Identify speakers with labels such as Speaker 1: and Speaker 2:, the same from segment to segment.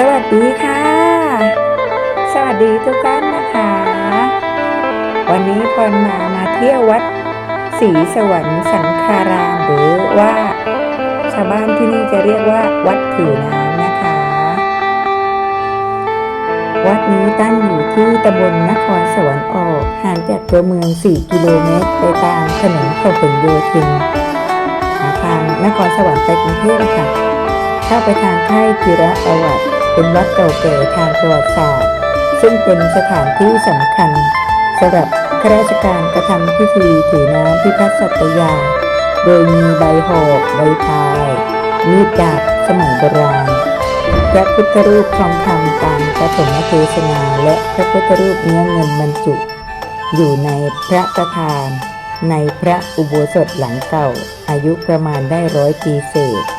Speaker 1: สวัสดีค่ะ สวัสดีทุกท่านนะคะ วันนี้พรมามาเที่ยววัดศรีสวรรค์สังคารามหรือว่าชาวบ้านที่นี่จะเรียกว่า วัดถือน้ำนะคะ วัดนี้ตั้งอยู่ที่ตำบลนครสวรรค์ออกห่างจากตัวเมือง 4 กิโลเมตร ไปตามถนนพหลโยธินทางนครสวรรค์ไปกรุงเทพนะคะเข้าไปทางค่ายจิระประวัติ เป็นวัดเก่าแก่ทางประวัติศาสตร์ ซึ่งเป็นสถานที่สำคัญสำหรับข้าราชการกระทำพิธีถือน้ำพิพัฒน์สัตยา โดยมีใบหอกใบพายมีดดาบสมัยโบราณพระพุทธรูปทองคำปางปฐมเทศนาและพระพุทธรูปเนื้อเงินบรรจุ อยู่ในพระประธาน ในพระอุโบสถหลังเก่า อายุประมาณได้ร้อยปีเศษ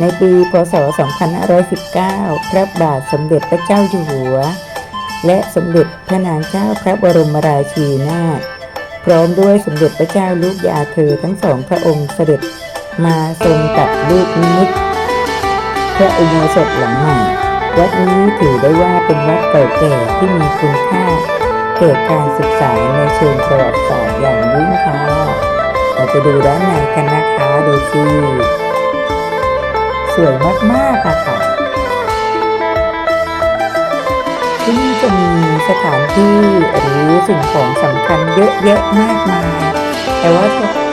Speaker 1: ในปีพศ 2519 พระบาทสมเด็จพระเจ้าอยู่หัว และสมเด็จพระนางเจ้าพระบรมราชินีนาถพร้อมด้วยสมเด็จพระเจ้าลูกยาเธอทั้งสองพระองค์เสด็จมาทรงตัดลูกนิมิตพระอุโบสถหลังใหม่ วัดนี้ถือได้ว่าเป็นวัดเก่าแก่ที่มีคุณค่าเกิดการศึกษาในเชิงประวัติศาสตร์อย่างยิ่งค่ะเราไปดูด้านในกันนะคะดูสิ สวยมากๆอะค่ะ ที่นี่จะมีสถานที่หรือสิ่งของสำคัญเยอะแยะมากมาย แต่ว่า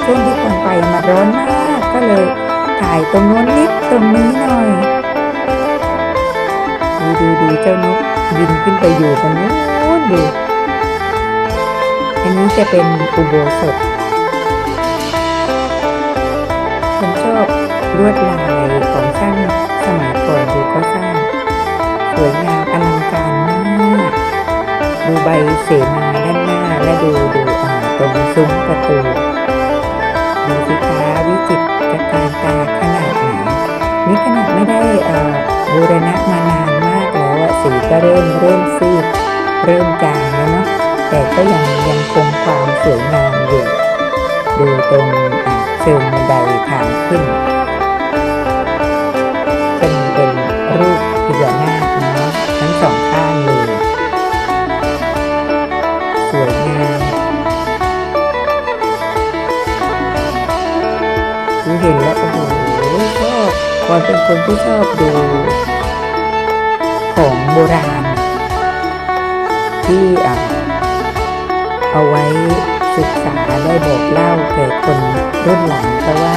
Speaker 1: ช่วงที่คนไปมาร้อนมากก็เลยถ่ายตรงโน้นนิดตรงนี้หน่อย ดูดูดูเจ้านกบินขึ้นไปอยู่ตรงนู้นดูอันนี้จะเป็นอุโบสถผมชอบ ลวดลายของช่างสมัยก่อนดูเขาสร้างสวยงามอลังการมากดูใบเสมาด้านหน้าและดูดูอ่าตรงซุ้มประตูดูสิคะวิจิตรการตาขนาดไหนนี่ขนาดไม่ได้เอ่อบูรณะมานานมากแล้วสีก็เริ่มเริ่มซีดเริ่มจางแล้วเนาะแต่ก็ยังยังคงความสวยงามอยู่ดูตรงอ่าเชิงบันไดทางขึ้น เห็นแล้วโอ้โหชอบวอนเป็นคนที่ชอบดู ของโบราณ ที่เอาไว้ศึกษาได้บอกเล่าแก่คนรุ่นหลังเพราะว่า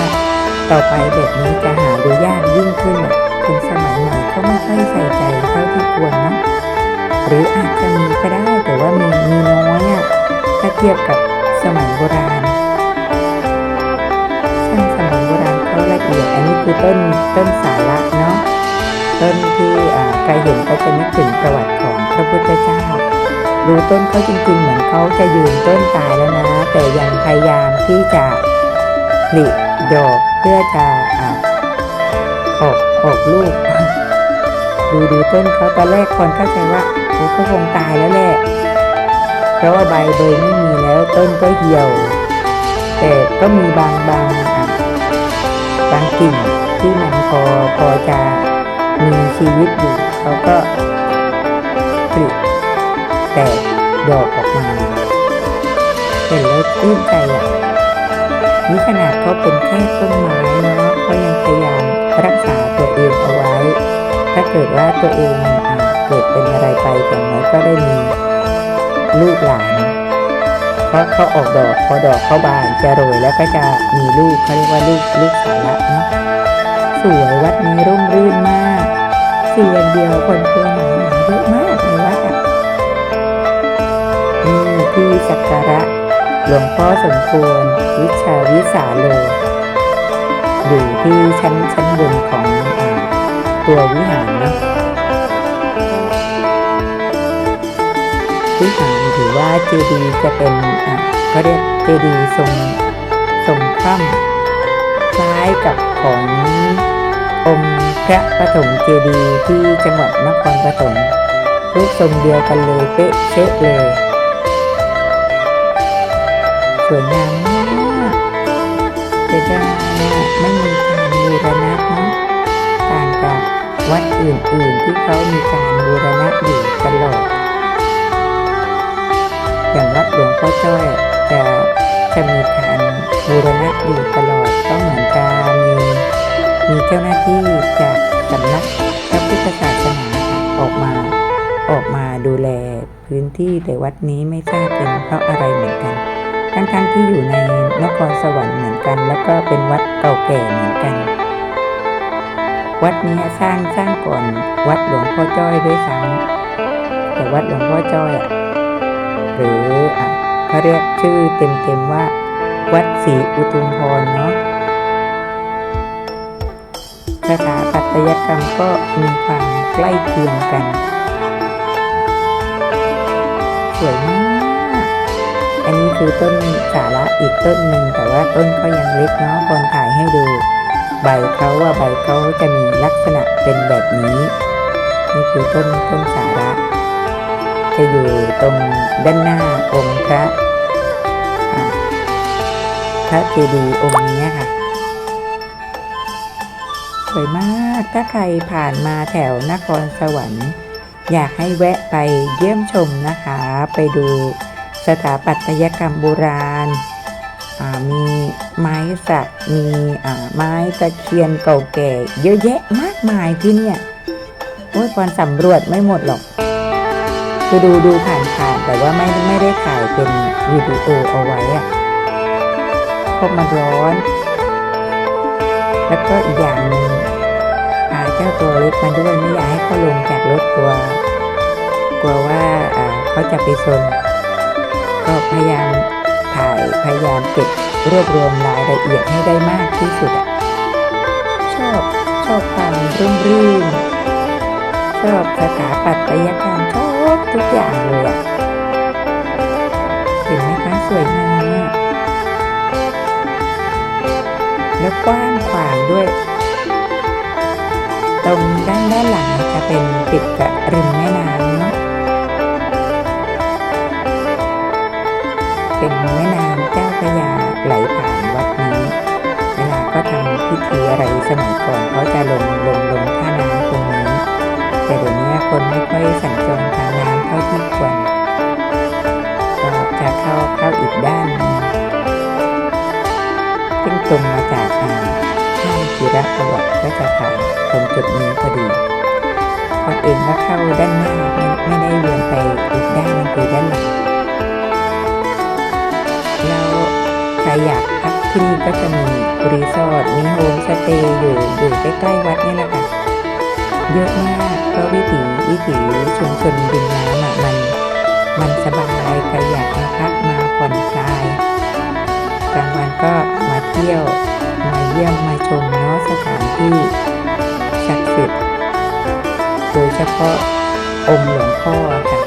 Speaker 1: ต่อไปแบบนี้จะหาดูยากยิ่งขึ้นอะคนสมัยใหม่เขาไม่ค่อยใส่ใจเท่าที่ควรเนาะหรืออาจจะมีก็ได้แต่ว่ามีมีน้อยอะถ้าเทียบกับสมัยโบราณ อียด อันนี้คือต้นต้นสาระเนาะต้นที่ใครเห็นก็จะนึกถึงประวัติของพระพุทธเจ้า ดูต้นเขาจริงๆ เหมือนเขาจะยืนต้นตายแล้วนะ แต่ยังพยายามที่จะผลิดอกเพื่อจะออกออกลูก ดูดูต้นเขาตอนแรกคนเข้าใจว่าโอ้เขาคงตายแล้วแหละเพราะว่าใบเบยไม่มีแล้วต้นก็เหี่ยว แต่ก็มีบางบาง บางกิ่งที่มันพอพอจะมีชีวิตอยู่เขาก็ผลิแตกดอกออกมาเห็นแล้วตื้นใจอะนี่ขนาดเขาเป็นแค่ต้นไม้นะเขายังพยายามรักษาตัวเองเอาไว้ ถ้าเกิดว่าตัวเองเกิดเป็นอะไรไปอย่างน้อยก็ได้มีลูกหลาน เพราะเขาออกดอกพอดอกเข้าบานจะโรยแล้วก็จะมีลูกเขาเรียกว่าลูกลูกสาระเนาะสวยวัดนี้ร่มรื่นมากเสียงเดียวคนตัวหนาหนาเยอะมากในวัดอะนี่ที่สักการะหลวงพ่อสมควรวิชาวิสาโลอยู่ที่ชั้นชั้นบนของตัววิหารนะวิหาร ถือว่าเจดีย์จะเป็นอ่าเขาเรียกเจดีย์ทรงทรงคว่ำคล้ายกับขององค์พระปฐมเจดีย์ที่จังหวัดนครปฐมรูปทรงเดียวกันเลยเป๊ะเช๊ะเลยสวยงามมากจะได้ไม่มีการบูรณะนาะต่างจากวัดอื่นๆที่เขามีการบูรณะอยู่ตลอด อย่างวัดหลวงพ่อจ้อยจะจะมีการบูรณะอยู่ตลอดก็เหมือนจะมีมีเจ้าหน้าที่จากสำนักพระพุทธศาสนาออกมาออกมาดูแลพื้นที่แต่วัดนี้ไม่ทราบเป็นเพราะอะไรเหมือนกันทั้งๆที่อยู่ในนครสวรรค์เหมือนกัน แล้วก็เป็นวัดเก่าแก่เหมือนกัน วัดนี้สร้างสร้างก่อนวัดหลวงพ่อจ้อยด้วยซ้ำแต่วัดหลวงพ่อจ้อยอะ หรืออะเขาเรียกชื่อเต็มๆว่า วัดศรีอุทุมพรเนาะสถาปัตยกรรมก็มีความใกล้เคียงกันสวยมาก อันนี้คือต้นสาระอีกต้นหนึ่งแต่ว่าต้นก็ยังเล็กเนาะคนถ่ายให้ดู ใบเขาว่าใบเขาจะมีลักษณะเป็นแบบนี้ นี่คือต้นต้นสาระ จะอยู่ตรงด้านหน้าองค์พระพระเจดีย์องค์นี้ค่ะ สวยมากถ้าใครผ่านมาแถวนครสวรรค์ อยากให้แวะไปเยี่ยมชมนะคะ ไปดูสถาปัตยกรรมโบราณมีไม้สักมีไม้ตะเคียนเก่าแก่ เยอะแยะมากมายที่เนี่ยโอ้ยพรสำรวจไม่หมดหรอก คือดูดูผ่านๆแต่ว่าไม่ไม่ได้ถ่ายเป็นวิดีโอเอาไว้อะเพราะมันร้อน แล้วก็อีกอย่างหนึ่งพาเจ้าตัวเล็กมาด้วยไม่อยากให้เขาลงจากรถกลัว กลัวว่าเขาจะไปชนก็พยายามถ่ายพยายามเก็บรวบรวมรายละเอียดให้ได้มากที่สุดอะชอบชอบความร่มรื่นชอบสถาปัตยกรรมชอบ ทุกอย่างเลยอะเห็นไหมคะสวยงามมากแล้วกว้างขวางด้วย ตรงด้านด้านหลังจะเป็นติดกับริมแม่น้ำเนาะเป็นแม่น้ำเจ้าพระยาไหลผ่านวัดนี้เวลาก็ทำพิธีอะไรสมัยก่อนเขาจะลงลงลงท่าน้ำตรงนี้ แต่เดี๋ยวนี้คนไม่ค่อยสั ตรงมาจากอ่าข้างจิรประวัติก็จะผ่านตรงจุดนี้พอดีคนเองก็เข้าด้านหน้าไม่ไมได้เวียนไปอีกด้านนึงคือด้านหลังแล้วใครอยากพักที่นี่ก็จะมีรีสอร์ทมีโฮมสเตย์อยู่อยู่ใกล้ๆวัดนี่แหละค่ะเยอะมากเพราะวิถีวิถีชุมชนริมน้ำอะมันมันสบาย ก็มาเที่ยว มาเยี่ยมมาชมเนาะสถานที่ศักดิ์สิทธิ์โดยเฉพาะองค์หลวงพ่อค่ะ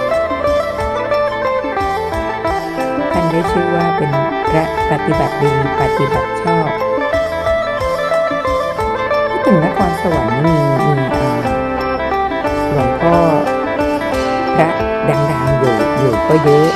Speaker 1: ท่านได้ชื่อว่าเป็นพระปฏิบัติดีปฏิบัติชอบที่ถึงนครสวรรค์มีมีอาหลวงพ่อพระดังๆอยู่อยู่ก็เยอะ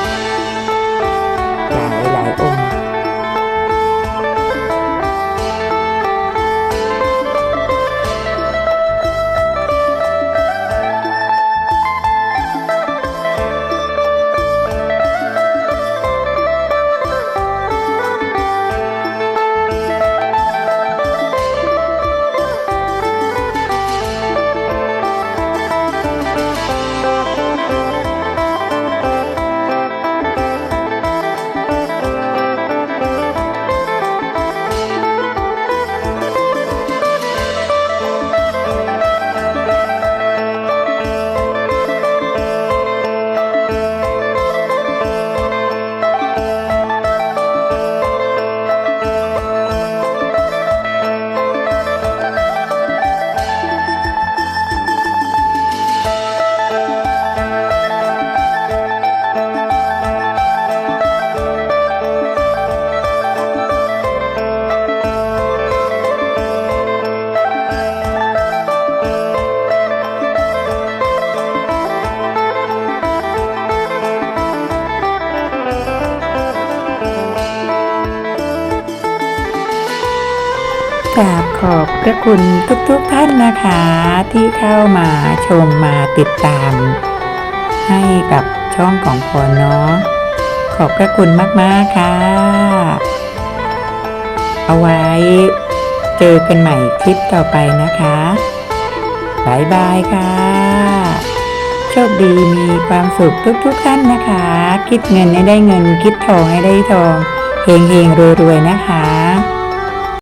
Speaker 1: ขอบพระคุณทุกๆท่านนะคะที่เข้ามาชมมาติดตาม ให้กับช่องของพรเนาะขอบพระคุณมากๆค่ะ เอาไว้เจอกันใหม่คลิปต่อไปนะคะบายบายค่ะ โชคดีมีความสุขทุกๆท่านนะคะ คิดเงินให้ได้เงิน คิดทองให้ได้ทองเฮงเฮงๆรวยๆนะคะ